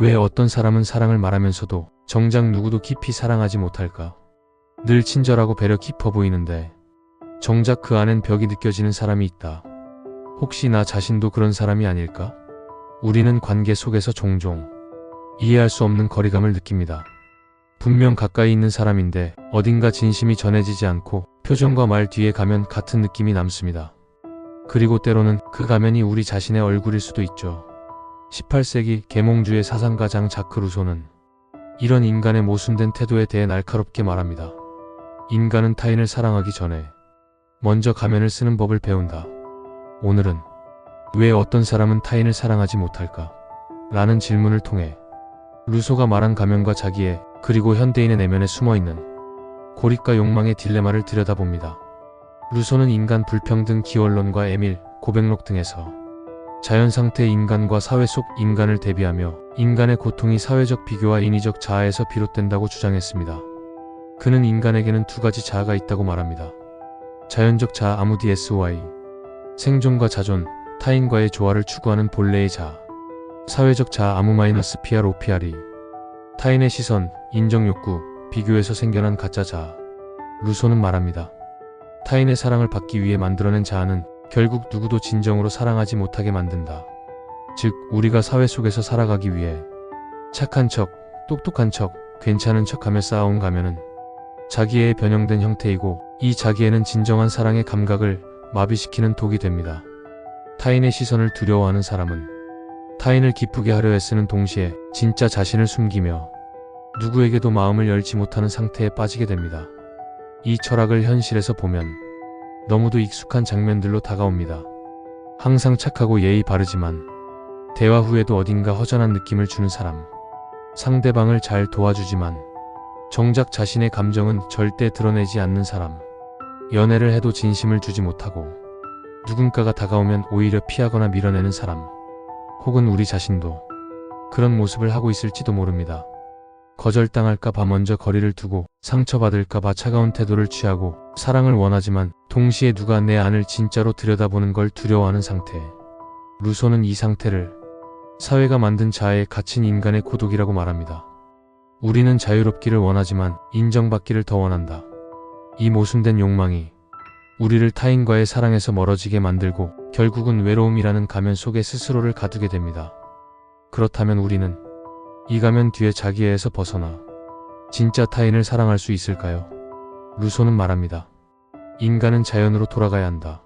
왜 어떤 사람은 사랑을 말하면서도 정작 누구도 깊이 사랑하지 못할까? 늘 친절하고 배려 깊어 보이는데 정작 그 안엔 벽이 느껴지는 사람이 있다. 혹시 나 자신도 그런 사람이 아닐까? 우리는 관계 속에서 종종 이해할 수 없는 거리감을 느낍니다. 분명 가까이 있는 사람인데 어딘가 진심이 전해지지 않고 표정과 말 뒤에 가면 같은 느낌이 남습니다. 그리고 때로는 그 가면이 우리 자신의 얼굴일 수도 있죠. 18세기 계몽주의 사상가장 자크 루소는 이런 인간의 모순된 태도에 대해 날카롭게 말합니다. 인간은 타인을 사랑하기 전에 먼저 가면을 쓰는 법을 배운다. 오늘은 왜 어떤 사람은 타인을 사랑하지 못할까? 라는 질문을 통해 루소가 말한 가면과 자기의 그리고 현대인의 내면에 숨어 있는 고립과 욕망의 딜레마를 들여다봅니다. 루소는 인간 불평등 기원론과 에밀 고백록 등에서 자연 상태 인간과 사회 속 인간을 대비하며 인간의 고통이 사회적 비교와 인위적 자아에서 비롯된다고 주장했습니다. 그는 인간에게는 두 가지 자아가 있다고 말합니다. 자연적 자아 아무디 SY 생존과 자존, 타인과의 조화를 추구하는 본래의 자아 사회적 자아 아무 마이너스 PR OPR이 타인의 시선, 인정 욕구, 비교에서 생겨난 가짜 자아 루소는 말합니다. 타인의 사랑을 받기 위해 만들어낸 자아는 결국 누구도 진정으로 사랑하지 못하게 만든다. 즉, 우리가 사회 속에서 살아가기 위해 착한 척, 똑똑한 척, 괜찮은 척 하며 쌓아온 가면은 자기의 변형된 형태이고 이 자기에는 진정한 사랑의 감각을 마비시키는 독이 됩니다. 타인의 시선을 두려워하는 사람은 타인을 기쁘게 하려 애쓰는 동시에 진짜 자신을 숨기며 누구에게도 마음을 열지 못하는 상태에 빠지게 됩니다. 이 철학을 현실에서 보면 너무도 익숙한 장면들로 다가옵니다. 항상 착하고 예의 바르지만 대화 후에도 어딘가 허전한 느낌을 주는 사람. 상대방을 잘 도와주지만 정작 자신의 감정은 절대 드러내지 않는 사람. 연애를 해도 진심을 주지 못하고 누군가가 다가오면 오히려 피하거나 밀어내는 사람. 혹은 우리 자신도 그런 모습을 하고 있을지도 모릅니다. 거절당할까봐 먼저 거리를 두고 상처받을까봐 차가운 태도를 취하고 사랑을 원하지만 동시에 누가 내 안을 진짜로 들여다보는 걸 두려워하는 상태. 루소는 이 상태를 사회가 만든 자아에 갇힌 인간의 고독이라고 말합니다. 우리는 자유롭기를 원하지만 인정받기를 더 원한다. 이 모순된 욕망이 우리를 타인과의 사랑에서 멀어지게 만들고 결국은 외로움이라는 가면 속에 스스로를 가두게 됩니다. 그렇다면 우리는 이 가면 뒤에 자기애에서 벗어나 진짜 타인을 사랑할 수 있을까요? 루소는 말합니다. 인간은 자연으로 돌아가야 한다.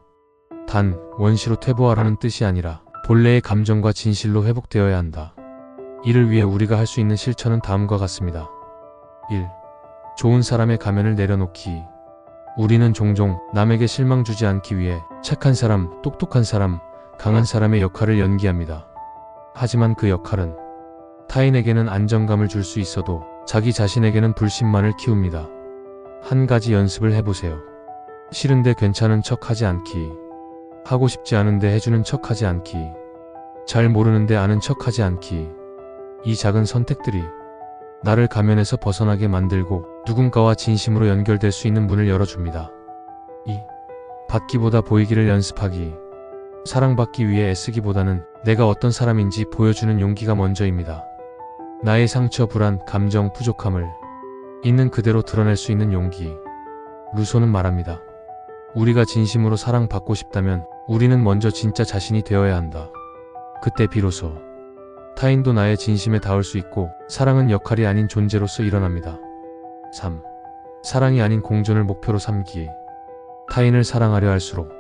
단, 원시로 퇴보하라는 뜻이 아니라 본래의 감정과 진실로 회복되어야 한다. 이를 위해 우리가 할 수 있는 실천은 다음과 같습니다. 1. 좋은 사람의 가면을 내려놓기. 우리는 종종 남에게 실망 주지 않기 위해 착한 사람, 똑똑한 사람, 강한 사람의 역할을 연기합니다. 하지만 그 역할은 타인에게는 안정감을 줄 수 있어도 자기 자신에게는 불신만을 키웁니다. 한 가지 연습을 해보세요. 싫은데 괜찮은 척 하지 않기. 하고 싶지 않은데 해주는 척 하지 않기. 잘 모르는데 아는 척 하지 않기. 이 작은 선택들이 나를 가면에서 벗어나게 만들고 누군가와 진심으로 연결될 수 있는 문을 열어줍니다. 2. 받기보다 보이기를 연습하기. 사랑받기 위해 애쓰기보다는 내가 어떤 사람인지 보여주는 용기가 먼저입니다. 나의 상처, 불안, 감정, 부족함을 있는 그대로 드러낼 수 있는 용기. 루소는 말합니다. 우리가 진심으로 사랑받고 싶다면 우리는 먼저 진짜 자신이 되어야 한다. 그때 비로소 타인도 나의 진심에 닿을 수 있고 사랑은 역할이 아닌 존재로서 일어납니다. 3. 사랑이 아닌 공존을 목표로 삼기. 타인을 사랑하려 할수록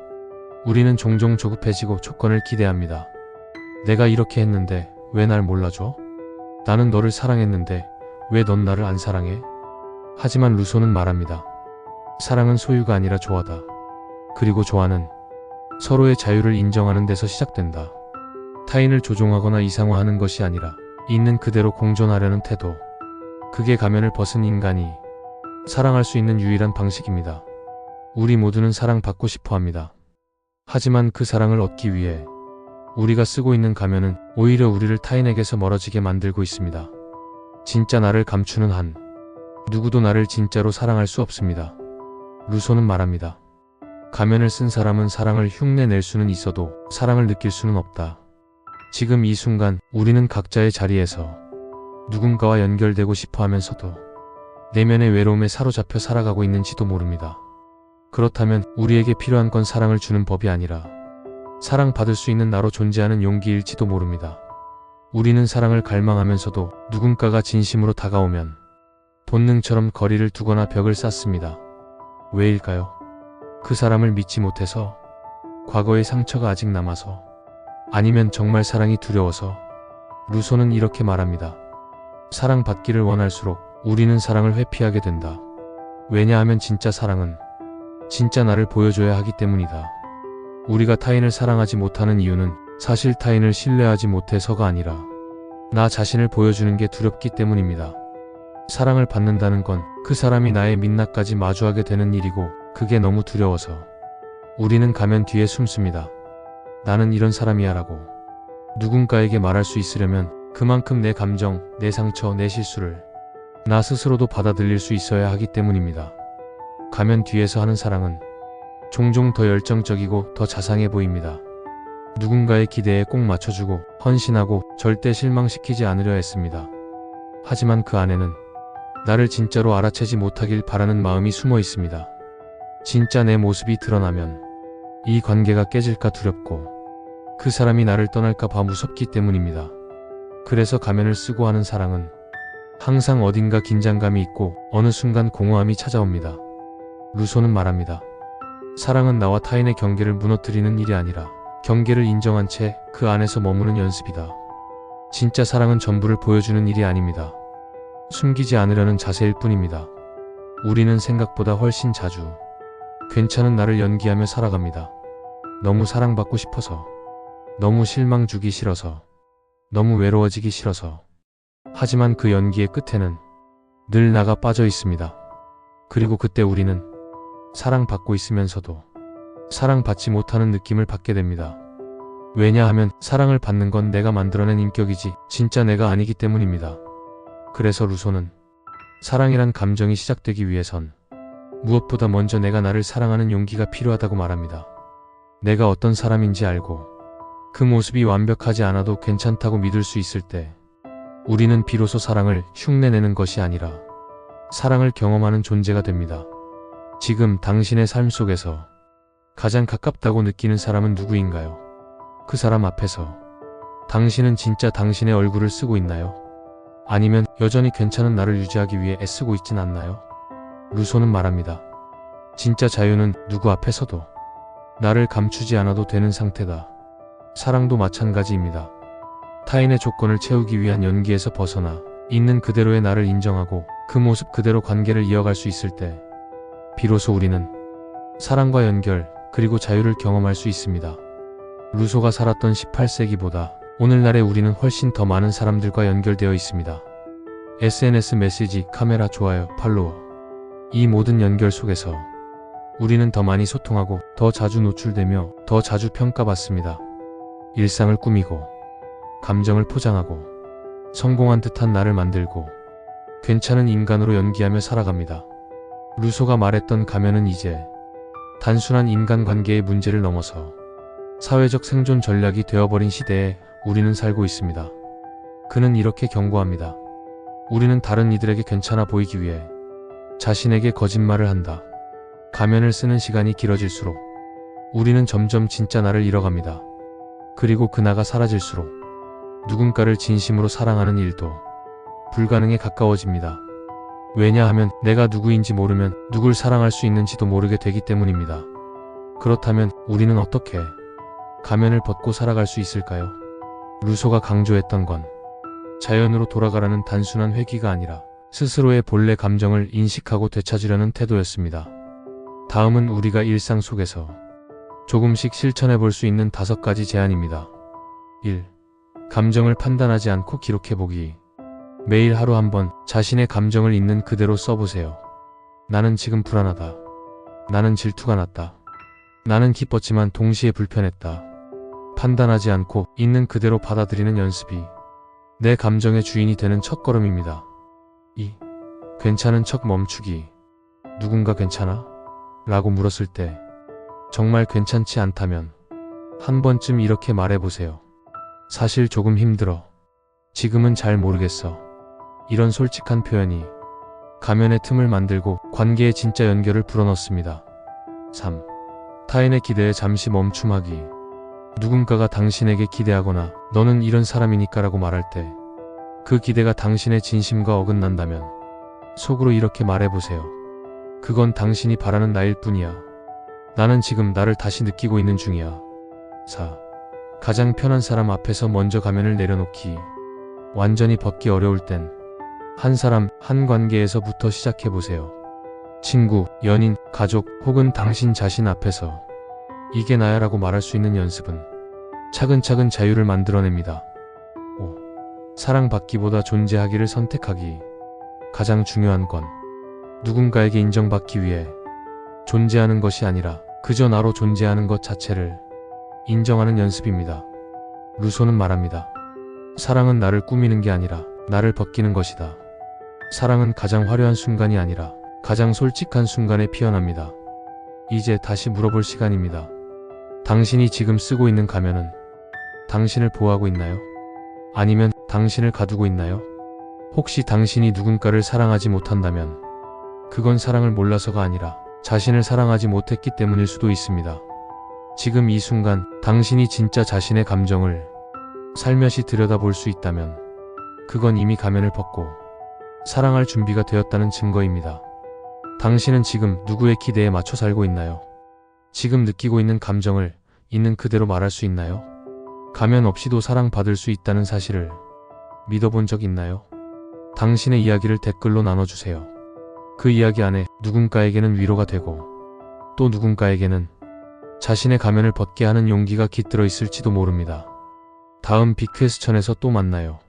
우리는 종종 조급해지고 조건을 기대합니다. 내가 이렇게 했는데 왜 날 몰라줘? 나는 너를 사랑했는데 왜 넌 나를 안 사랑해? 하지만 루소는 말합니다. 사랑은 소유가 아니라 조화다. 그리고 조화는 서로의 자유를 인정하는 데서 시작된다. 타인을 조종하거나 이상화하는 것이 아니라 있는 그대로 공존하려는 태도. 그게 가면을 벗은 인간이 사랑할 수 있는 유일한 방식입니다. 우리 모두는 사랑받고 싶어 합니다. 하지만 그 사랑을 얻기 위해 우리가 쓰고 있는 가면은 오히려 우리를 타인에게서 멀어지게 만들고 있습니다. 진짜 나를 감추는 한 누구도 나를 진짜로 사랑할 수 없습니다. 루소는 말합니다. 가면을 쓴 사람은 사랑을 흉내 낼 수는 있어도 사랑을 느낄 수는 없다. 지금 이 순간 우리는 각자의 자리에서 누군가와 연결되고 싶어 하면서도 내면의 외로움에 사로잡혀 살아가고 있는지도 모릅니다. 그렇다면 우리에게 필요한 건 사랑을 주는 법이 아니라 사랑받을 수 있는 나로 존재하는 용기일지도 모릅니다. 우리는 사랑을 갈망하면서도 누군가가 진심으로 다가오면 본능처럼 거리를 두거나 벽을 쌓습니다. 왜일까요? 그 사람을 믿지 못해서, 과거의 상처가 아직 남아서, 아니면 정말 사랑이 두려워서, 루소는 이렇게 말합니다. 사랑받기를 원할수록 우리는 사랑을 회피하게 된다. 왜냐하면 진짜 사랑은 진짜 나를 보여줘야 하기 때문이다. 우리가 타인을 사랑하지 못하는 이유는 사실 타인을 신뢰하지 못해서가 아니라 나 자신을 보여주는 게 두렵기 때문입니다. 사랑을 받는다는 건 그 사람이 나의 민낯까지 마주하게 되는 일이고 그게 너무 두려워서 우리는 가면 뒤에 숨습니다. 나는 이런 사람이야 라고 누군가에게 말할 수 있으려면 그만큼 내 감정, 내 상처, 내 실수를 나 스스로도 받아들일 수 있어야 하기 때문입니다. 가면 뒤에서 하는 사랑은 종종 더 열정적이고 더 자상해 보입니다. 누군가의 기대에 꼭 맞춰주고 헌신하고 절대 실망시키지 않으려 했습니다. 하지만 그 안에는 나를 진짜로 알아채지 못하길 바라는 마음이 숨어 있습니다. 진짜 내 모습이 드러나면 이 관계가 깨질까 두렵고 그 사람이 나를 떠날까 봐 무섭기 때문입니다. 그래서 가면을 쓰고 하는 사랑은 항상 어딘가 긴장감이 있고 어느 순간 공허함이 찾아옵니다. 루소는 말합니다. 사랑은 나와 타인의 경계를 무너뜨리는 일이 아니라 경계를 인정한 채 그 안에서 머무는 연습이다. 진짜 사랑은 전부를 보여주는 일이 아닙니다. 숨기지 않으려는 자세일 뿐입니다. 우리는 생각보다 훨씬 자주 괜찮은 나를 연기하며 살아갑니다. 너무 사랑받고 싶어서, 너무 실망 주기 싫어서, 너무 외로워지기 싫어서. 하지만 그 연기의 끝에는 늘 나가 빠져 있습니다. 그리고 그때 우리는 사랑받고 있으면서도 사랑받지 못하는 느낌을 받게 됩니다. 왜냐하면 사랑을 받는 건 내가 만들어낸 인격이지 진짜 내가 아니기 때문입니다. 그래서 루소는 사랑이란 감정이 시작되기 위해선 무엇보다 먼저 내가 나를 사랑하는 용기가 필요하다고 말합니다. 내가 어떤 사람인지 알고 그 모습이 완벽하지 않아도 괜찮다고 믿을 수 있을 때 우리는 비로소 사랑을 흉내내는 것이 아니라 사랑을 경험하는 존재가 됩니다. 지금 당신의 삶 속에서 가장 가깝다고 느끼는 사람은 누구인가요? 그 사람 앞에서 당신은 진짜 당신의 얼굴을 쓰고 있나요? 아니면 여전히 괜찮은 나를 유지하기 위해 애쓰고 있진 않나요? 루소는 말합니다. 진짜 자유는 누구 앞에서도 나를 감추지 않아도 되는 상태다. 사랑도 마찬가지입니다. 타인의 조건을 채우기 위한 연기에서 벗어나 있는 그대로의 나를 인정하고 그 모습 그대로 관계를 이어갈 수 있을 때 비로소 우리는 사랑과 연결 그리고 자유를 경험할 수 있습니다. 루소가 살았던 18세기보다 오늘날의 우리는 훨씬 더 많은 사람들과 연결되어 있습니다. SNS 메시지, 카메라, 좋아요, 팔로워. 이 모든 연결 속에서 우리는 더 많이 소통하고 더 자주 노출되며 더 자주 평가받습니다. 일상을 꾸미고 감정을 포장하고 성공한 듯한 나를 만들고 괜찮은 인간으로 연기하며 살아갑니다. 루소가 말했던 가면은 이제 단순한 인간관계의 문제를 넘어서 사회적 생존 전략이 되어버린 시대에 우리는 살고 있습니다. 그는 이렇게 경고합니다. 우리는 다른 이들에게 괜찮아 보이기 위해 자신에게 거짓말을 한다. 가면을 쓰는 시간이 길어질수록 우리는 점점 진짜 나를 잃어갑니다. 그리고 그 나가 사라질수록 누군가를 진심으로 사랑하는 일도 불가능에 가까워집니다. 왜냐하면 내가 누구인지 모르면 누굴 사랑할 수 있는지도 모르게 되기 때문입니다. 그렇다면 우리는 어떻게 가면을 벗고 살아갈 수 있을까요? 루소가 강조했던 건 자연으로 돌아가라는 단순한 회귀가 아니라 스스로의 본래 감정을 인식하고 되찾으려는 태도였습니다. 다음은 우리가 일상 속에서 조금씩 실천해 볼 수 있는 다섯 가지 제안입니다. 1. 감정을 판단하지 않고 기록해 보기. 매일 하루 한 번 자신의 감정을 있는 그대로 써보세요. 나는 지금 불안하다. 나는 질투가 났다. 나는 기뻤지만 동시에 불편했다. 판단하지 않고 있는 그대로 받아들이는 연습이 내 감정의 주인이 되는 첫걸음입니다. 2. 괜찮은 척 멈추기. 누군가 괜찮아? 라고 물었을 때 정말 괜찮지 않다면 한 번쯤 이렇게 말해보세요. 사실 조금 힘들어. 지금은 잘 모르겠어. 이런 솔직한 표현이 가면의 틈을 만들고 관계의 진짜 연결을 불어넣습니다. 3. 타인의 기대에 잠시 멈춤하기. 누군가가 당신에게 기대하거나 너는 이런 사람이니까 라고 말할 때 그 기대가 당신의 진심과 어긋난다면 속으로 이렇게 말해보세요. 그건 당신이 바라는 나일 뿐이야. 나는 지금 나를 다시 느끼고 있는 중이야. 4. 가장 편한 사람 앞에서 먼저 가면을 내려놓기. 완전히 벗기 어려울 땐 한 사람, 한 관계에서부터 시작해보세요. 친구, 연인, 가족 혹은 당신 자신 앞에서 이게 나야라고 말할 수 있는 연습은 차근차근 자유를 만들어냅니다. 5. 사랑받기보다 존재하기를 선택하기. 가장 중요한 건 누군가에게 인정받기 위해 존재하는 것이 아니라 그저 나로 존재하는 것 자체를 인정하는 연습입니다. 루소는 말합니다. 사랑은 나를 꾸미는 게 아니라 나를 벗기는 것이다. 사랑은 가장 화려한 순간이 아니라 가장 솔직한 순간에 피어납니다. 이제 다시 물어볼 시간입니다. 당신이 지금 쓰고 있는 가면은 당신을 보호하고 있나요? 아니면 당신을 가두고 있나요? 혹시 당신이 누군가를 사랑하지 못한다면 그건 사랑을 몰라서가 아니라 자신을 사랑하지 못했기 때문일 수도 있습니다. 지금 이 순간 당신이 진짜 자신의 감정을 살며시 들여다볼 수 있다면 그건 이미 가면을 벗고 사랑할 준비가 되었다는 증거입니다. 당신은 지금 누구의 기대에 맞춰 살고 있나요? 지금 느끼고 있는 감정을 있는 그대로 말할 수 있나요? 가면 없이도 사랑받을 수 있다는 사실을 믿어본 적 있나요? 당신의 이야기를 댓글로 나눠주세요. 그 이야기 안에 누군가에게는 위로가 되고 또 누군가에게는 자신의 가면을 벗게 하는 용기가 깃들어 있을지도 모릅니다. 다음 빅퀘스천에서 또 만나요.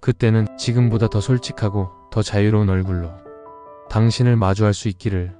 그때는 지금보다 더 솔직하고 더 자유로운 얼굴로 당신을 마주할 수 있기를